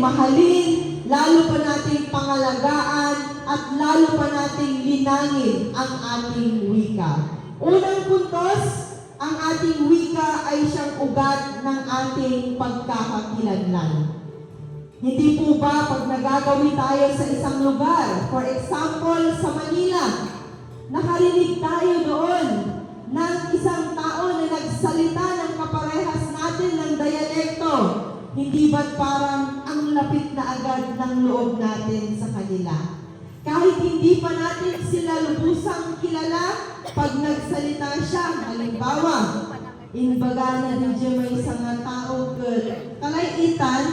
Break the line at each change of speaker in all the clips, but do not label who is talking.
mahalin, lalo pa nating pangalagaan, at lalo pa nating linangin ang ating wika. Unang puntos, ang ating wika ay siyang ugat ng ating pagkakakilanlan. Hindi po ba pag nagagawi tayo sa isang lugar, for example, sa Manila, nakarinig tayo doon ng isang tao na nagsalita Hindi ba't parang ang lapit na agad ng loob natin sa kanila? Kahit hindi pa natin sila lubusang kilala, pag nagsalita siya, halimbawa, Inbaga na siya may isang nga tao good. Kalaitan,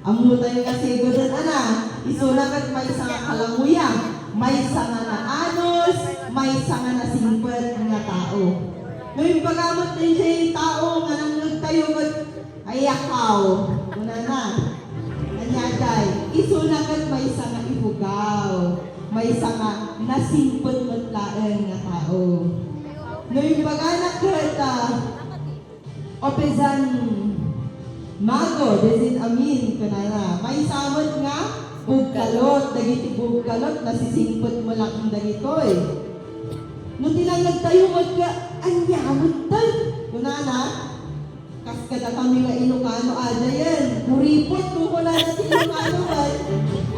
amutan kasi good ana. Isulakat may isang nga kalamuya. May isang nga na anos, may isang nga na simpet nga tao. Ngayon bagamot din siya Ay akaw. Una na. Anyaday. Isulakat may isang nga ibugaw. May isang nga nasimpet matlaeng nga tao. Ngayon baga na kita, Opezan Mago, desin amin kanana. May samot nga, bugkalot, dagiti bugkalot, nasisingpot mo lang ang dagitoy. Nung tilang nagtayo mo ka, anyamot tal. Kunana, kas kada kami nga Ilocano, ada yan. Kuripot, kung wala na si Ilocano, ay.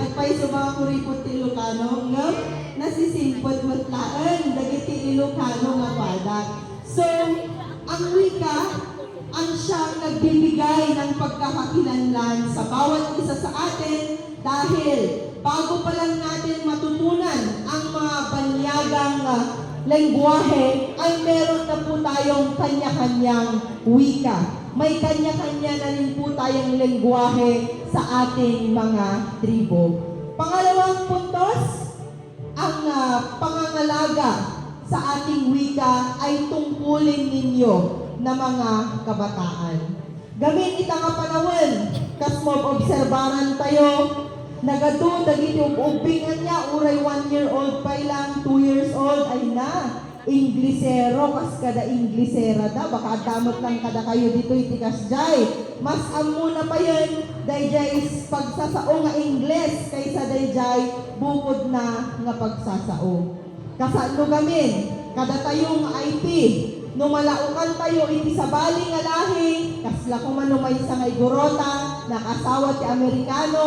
At pa'y sa mga kuripot ti Ilocano, nga, nasisimpot mo tlaan, dagiti Ilocano nga padak. So, ang wika, ang siyang nagbibigay ng pagkakakilanlan sa bawat isa sa atin dahil bago pa lang natin matutunan ang mga banyagang uh, lengguwahe ay meron na po tayong kanya-kanyang wika. May kanya-kanya na rin po tayong lengguwahe sa ating mga tribo. Pangalawang puntos, ang uh, pangangalaga sa ating wika ay tungkulin ninyo na mga kabataan. Gamin ita nga panawin, kas mo obserbaran tayo, nagado, dagiti ubingan niya, uray one year old pa lang, two years old, ay na, Inglesero, kas kada Inglesera da, baka damot lang kada kayo dito itikas jay. Mas amo na pa yun, dayjay pagsasao nga Ingles, kaysa dayjay bukod na nga pagsasao. Kasano gamin, kada tayo nga IP, no malaukan tayo iti sa bali nga lahi, kasla ko may sa nga igorota, nakasawa ti Amerikano,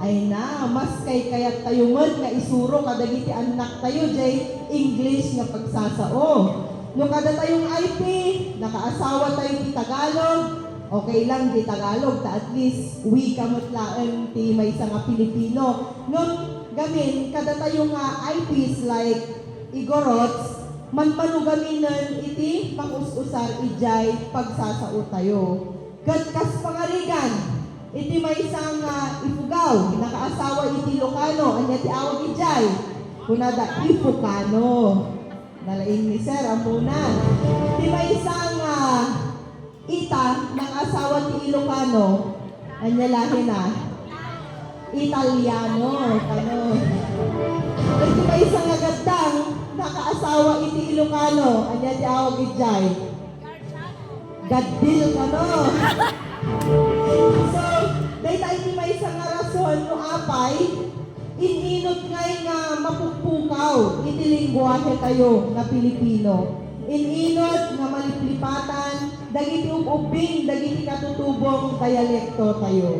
ay na, mas kay kayat tayo mod nga isuro kadagiti anak tayo jay English nga pagsasao. No kada tayong IP, nakaasawa tayo ti Tagalog, okay lang di Tagalog, ta at least we kamot laeng ti may sa nga Pilipino. Nung gamin, kada tayo nga IPs like Igorots, man panugaminan iti pangus-usar ijay pagsasao tayo. Gatkas pangarigan, iti may isang uh, ifugaw, nakaasawa iti Ilocano, anya ti awag ijay. Kunada Ifukano. Nalaing ni Sir, amunan. Iti may isang uh, ita, ng asawa ti Ilocano, anya lahi na. Italiano, kano. Iti may isang agadang, nakaasawa iti Ilocano, anya ti awag ijay. Gadbil ka no. so, apay, ininot ngay nga mapuppukaw iti lingwahe tayo na Pilipino. Ininot nga maliplipatan, dagiti ububing, dagiti katutubong dialekto tayo.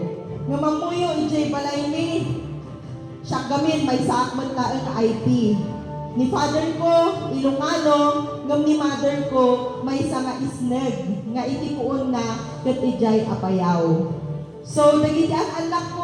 Nga mamuyo ijay balay ni, siya gamin may sakman ka ka IP. Ni father ko, Ilocano, ngam ni mother ko, may isa nga isneg, nga iti kuon na kat ijay apayaw. So, nagiti ang anak ko,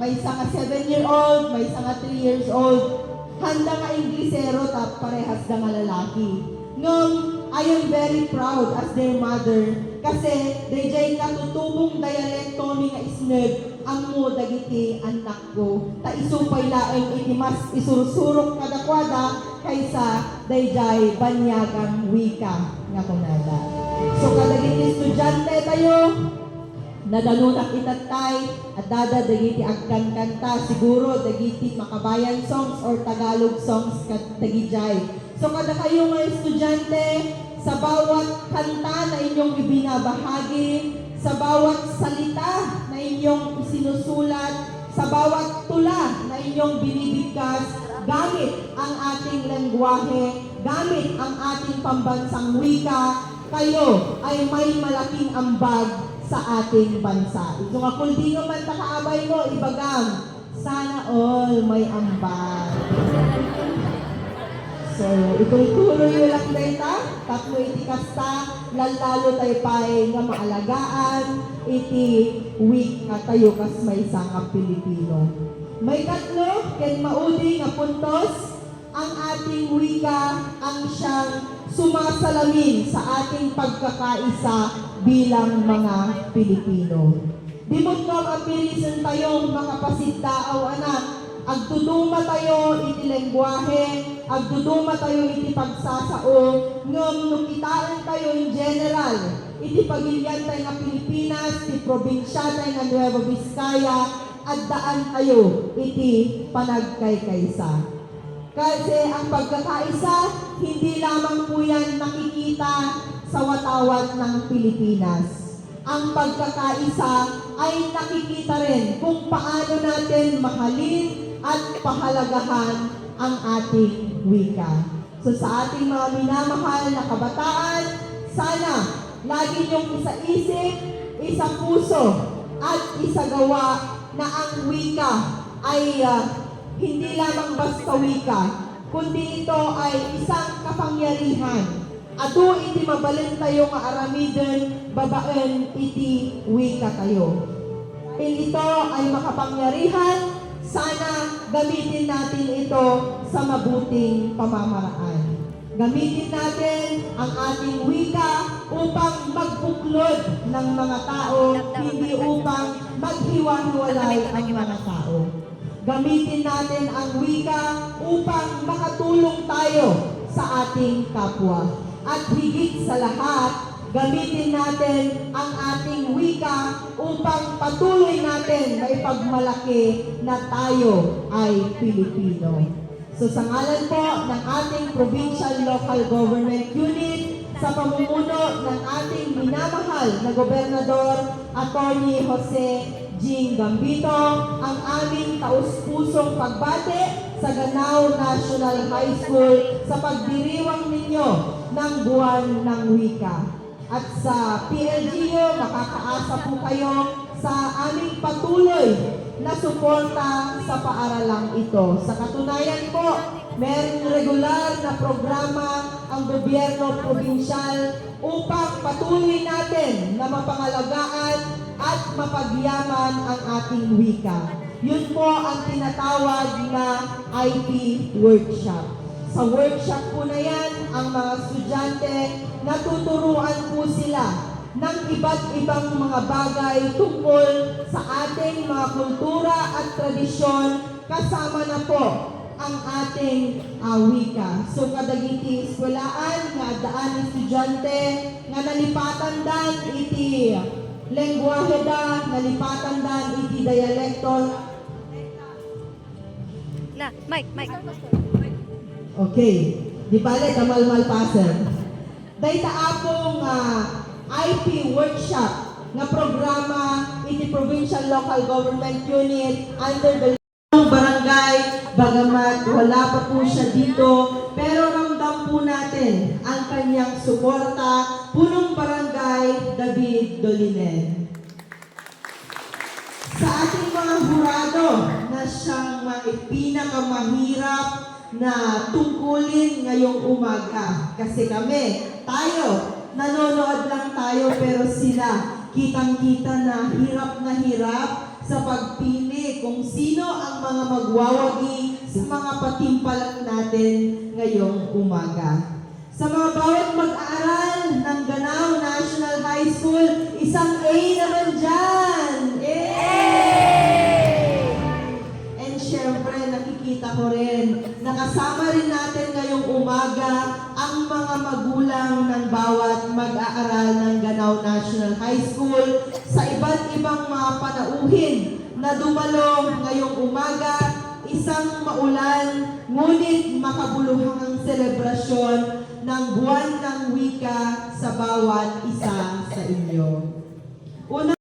may isa nga 7-year-old, may isa nga 3 years old, handa nga Inglesero, tap parehas da nga lalaki. Ngam, I am very proud as their mother, kasi dayjay katutubong dialekto ni nga isneg, amo dagiti anak ko. Ta isupay laeng iti mas isursurok kadakwada kaysa dayjay banyagang wika nga kunada. So kadagiti estudyante tayo, nadalunak itatay at dada dagiti agkan kanta siguro dagiti makabayan songs or Tagalog songs kat dagijay. So kada kayo mga estudyante sa bawat kanta na inyong ibinabahagi, sa bawat salita na inyong sinusulat sa bawat tula na inyong binibigkas gamit ang ating lengguwahe, gamit ang ating pambansang wika, kayo ay may malaking ambag sa ating bansa. Ito nga kung di naman takaabay mo, ibagam, sana all may ambag. So, itong tuloy yung lang data, tatlo iti kasta, lalalo tayo pa'y nga maalagaan, iti week nga tayo kas may sangap Pilipino. May tatlo, ken maudi nga puntos, ang ating wika ang siyang sumasalamin sa ating pagkakaisa bilang mga Pilipino. Di mo ko apilisan tayo makapasidaaw anak, agduduma tayo iti lengguwahe, agduduma tayo iti pagsasao, ngam no kitaan tayo in general, iti pagilyan tayo nga Pilipinas, iti probinsya tayo nga Nueva Vizcaya, at daan tayo iti panagkaykaysa. Kasi ang pagkakaisa, hindi lamang po yan nakikita sa watawat ng Pilipinas. Ang pagkakaisa ay nakikita rin kung paano natin mahalin at pahalagahan ang ating wika. So sa ating mga minamahal na kabataan, sana lagi niyong isa-isip, isa puso, at isagawa na ang wika ay ah, hindi lamang basta wika, kundi ito ay isang kapangyarihan. Ado iti mabalin tayo nga aramidon, babaen iti wika tayo. Ito ay makapangyarihan, sana gamitin natin ito sa mabuting pamamaraan. Gamitin natin ang ating wika upang magbuklod ng mga tao, hindi upang maghiwa-hiwalay ang mga tao. Gamitin natin ang wika upang makatulong tayo sa ating kapwa. At higit sa lahat, gamitin natin ang ating wika upang patuloy natin maipagmalaki na tayo ay Pilipino. So sa ngalan po ng ating Provincial Local Government Unit, sa pamumuno ng ating minamahal na Gobernador, Attorney Jose Jing Gambito, ang aming taus-pusong pagbate sa Ganao National High School sa pagdiriwang ninyo ng buwan ng wika. At sa PLGU, makakaasa po kayo sa aming patuloy na suporta sa paaralang ito. Sa katunayan po, merong regular na programa ang gobyerno probinsyal upang patuloy natin na mapangalagaan at mapagyaman ang ating wika. Yun po ang tinatawag na IP workshop. Sa workshop po na yan, ang mga estudyante natuturuan po sila ng iba't ibang mga bagay tungkol sa ating mga kultura at tradisyon kasama na po ang ating ah, wika. So kadagiti eskwelahan nga daan estudyante nga nalipatan dan iti lengguwahe da, nalipatan dan iti dialekto
La, Mike, Mike.
Okay. Di bale, kamalmal pasen. Dahil apong ah, IP workshop na programa iti Provincial Local Government Unit under the barangay, bagamat wala pa po siya dito, pero ramdam po natin kanyang suporta, punong barangay David Dolinen sa ating mga hurado na siyang pinakamahirap na tungkulin ngayong umaga. Kasi kami, tayo, nanonood lang tayo pero sila kitang-kita na hirap na hirap sa pagpili kung sino ang mga magwawagi sa mga patimpalan natin ngayong umaga. Sa mga School, isang A naman dyan! Yay! And syempre, nakikita ko rin, nakasama rin natin ngayong umaga ang mga magulang ng bawat mag-aaral ng Ganao National High School sa iba't ibang mga panauhin na dumalo ngayong umaga isang maulan, ngunit makabuluhang selebrasyon ng buwan ng wika sa bawat isa sa inyo. Una